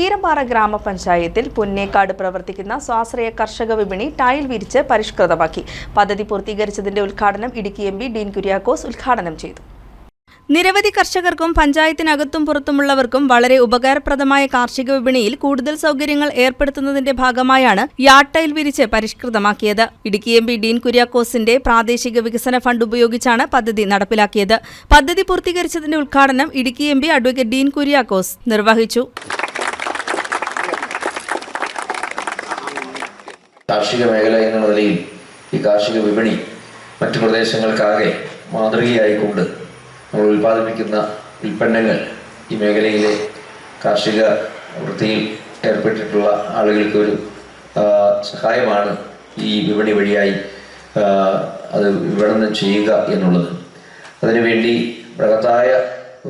കീരമ്പാറ ഗ്രാമപഞ്ചായത്തിൽ പുന്നേക്കാട് പ്രവർത്തിക്കുന്ന സ്വാശ്രയ കർഷക വിപണി ടൈൽ വിരിച്ച് പരിഷ്കൃതമാക്കി. പദ്ധതി പൂർത്തീകരിച്ചതിന്റെ ഉദ്ഘാടനം ഇടുക്കി എം പി ഡീൻ കുര്യാക്കോസ് ഉദ്ഘാടനം ചെയ്തു. നിരവധി കർഷകർക്കും പഞ്ചായത്തിനകത്തും പുറത്തുമുള്ളവർക്കും വളരെ ഉപകാരപ്രദമായ കാർഷിക വിപണിയിൽ കൂടുതൽ സൗകര്യങ്ങൾ ഏർപ്പെടുത്തുന്നതിന്റെ ഭാഗമായാണ് യാട്ടയിൽ വിരിച്ച് പരിഷ്കൃതമാക്കിയത്. ഇടുക്കി എം പി ഡീൻ കുര്യാക്കോസിന്റെ പ്രാദേശിക വികസന ഫണ്ട് ഉപയോഗിച്ചാണ് പദ്ധതി നടപ്പിലാക്കിയത്. പദ്ധതി പൂർത്തീകരിച്ചതിന്റെ ഉദ്ഘാടനം Idukki M P advocate Dean Kuriakose നിർവഹിച്ചു. കാർഷിക മേഖല എന്ന നിലയിൽ ഈ കാർഷിക വിപണി മറ്റു പ്രദേശങ്ങൾക്കാകെ മാതൃകയായിക്കൊണ്ട് നമ്മൾ ഉൽപ്പാദിപ്പിക്കുന്ന ഉൽപ്പന്നങ്ങൾ ഈ മേഖലയിലെ കാർഷിക വൃത്തിയിൽ ഏർപ്പെട്ടിട്ടുള്ള ആളുകൾക്ക് ഒരു സഹായമാണ് ഈ വിപണി വഴിയായി അത് വിപണനം ചെയ്യുക എന്നുള്ളത്. അതിനുവേണ്ടി ബൃഹത്തായ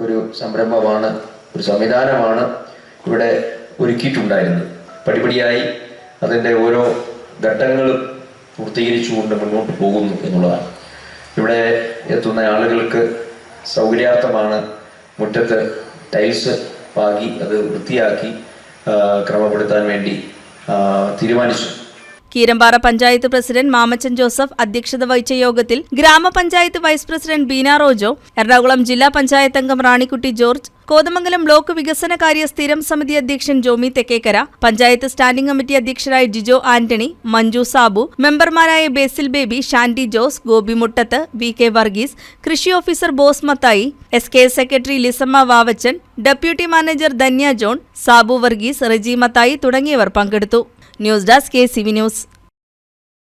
ഒരു സംരംഭമാണ് ഒരു സംവിധാനമാണ് ഇവിടെ ഒരുക്കിയിട്ടുണ്ടായിരുന്നത്. പടിപടിയായി അതിന്റെ ഓരോ ഘട്ടങ്ങളും പൂർത്തീകരിച്ചുകൊണ്ട് മുന്നോട്ട് പോകുന്നു എന്നുള്ളതാണ്. ഇവിടെ എത്തുന്ന ആളുകൾക്ക് സൗകര്യാർത്ഥമാണ് മുറ്റത്ത് ടൈൽസ് പാകി അത് വൃത്തിയാക്കി ക്രമപ്പെടുത്താൻ വേണ്ടി തീരുമാനിച്ചു. കീരമ്പാറ പഞ്ചായത്ത് പ്രസിഡന്റ് മാമച്ചൻ ജോസഫ് അധ്യക്ഷത വഹിച്ച യോഗത്തിൽ ഗ്രാമപഞ്ചായത്ത് വൈസ് പ്രസിഡന്റ് ബീന റോജോ എറണാകുളം ജില്ലാ പഞ്ചായത്ത് അംഗം റാണിക്കുട്ടി ജോർജ് കോതമംഗലം ബ്ലോക്ക് വികസനകാര്യ സ്ഥിരം സമിതി അധ്യക്ഷൻ ജോമി തെക്കേക്കര പഞ്ചായത്ത് സ്റ്റാൻഡിംഗ് കമ്മിറ്റി അധ്യക്ഷരായ ജിജോ ആന്റണി മഞ്ജു സാബു മെമ്പർമാരായ ബേസിൽ ബേബി ഷാൻഡി ജോസ് ഗോപി മുട്ടത്ത് വി കെ വർഗീസ് കൃഷി officer Bose Mathai S K secretary Lisamma Vavachan deputy manager Dhanya John Sabu Varghese Reji Mathai തുടങ്ങിയവർ പങ്കെടുത്തു. News desk K C V news.